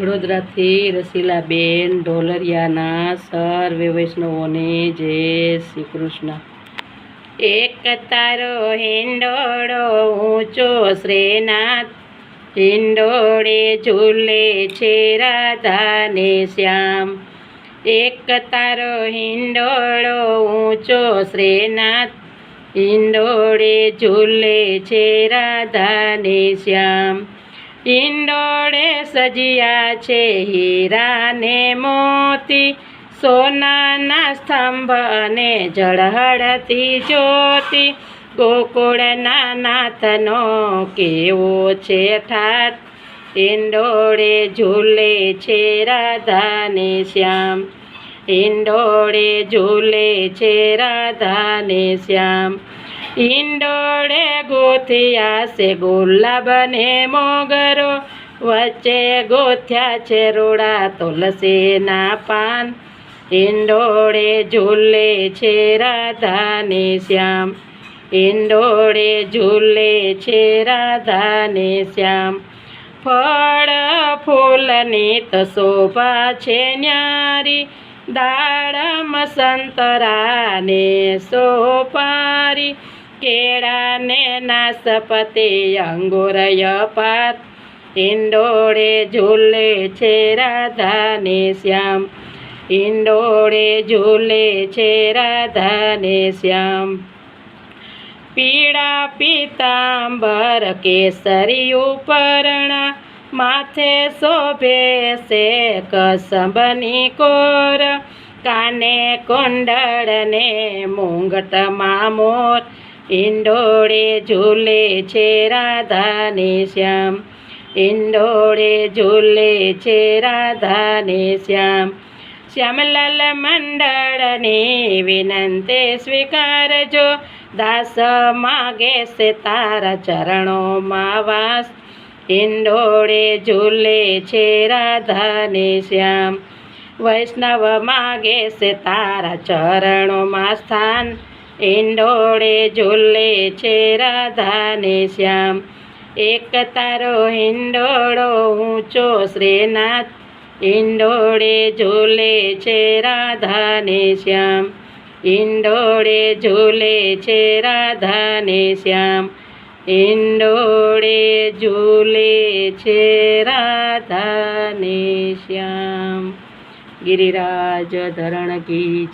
વડોદરાથી રસીલાબેન ઢોલરિયાના સર્વે વૈષ્ણવોને જય શ્રી કૃષ્ણ. એક તારો હિંડોળો ઊંચો શ્રેનાથ, હિંડોળે ઝૂલે છે રાધાને શ્યામ. એક તારો હિંડોળો ઊંચો શ્રેનાથ, હિંડોળે ઝૂલે છે રાધાને શ્યામ. હિંડોળે સજિયા છે હીરા ને મોતી, સોનાના સ્તંભ અને ઝળહળતી જ્યોતિ. ગોકુળના નાથનો કેવો છે ઠાત ઇંડોળે ઝૂલે છે રાધાને શ્યામ. ઇંડોળે ઝૂલે છે રાધાને શ્યામ. હિંડોળે ગોથિયા છે ગુલાબ ને મોગરો. વચ્ચે ગોથ્યા છે, રોડા તુલસીના પાન. ઇંડોળે ઝૂલે છે, રાધાને શ્યામ. ઇંડોળે ઝૂલે છે, રાધાને શ્યામ. ફળ ફૂલની તો શોભા છે ન્યારી. દાડમ સંતરાને સોપારી. કેળાને નાસપતિ અંગુરય પાત ઇંડોળે ઝૂલે છે રાધાને શ્યામ. ઇંડોળે ઝૂલે છે રાધાને શ્યામ. પીળા પીતાંબર કેસરી ઉપરણા, માથે શોભે છે કસબની કોર. કાને કુંડળ ને મોર ઈંડોળે ઝૂલે છે રાધાને શ્યામ. ઈંડોળે ઝૂલે છે રાધાને શ્યામ. શ્યામલાલ મંડળની વિનંતે સ્વીકારજો. દાસ માગે છે તારા ચરણોમાં વાસ. હિંડોળે ઝૂલે છે રાધાને શ્યામ. વૈષ્ણવ માગે છે તારા ચરણોમાં સ્થાન. હિંડોળે ઝૂલે છે રાધાને શ્યામ. એક તારો હિંડોળો ઊંચો શ્રીનાથ. હિંડોળે ઝૂલે છે રાધાને શ્યામ. હિંડોળે ઝૂલે છે રાધાને શ્યામ. હિંડોળે ઝૂલે છે રાધાને શ્યામ. ગિરિરાજ ધરણ કી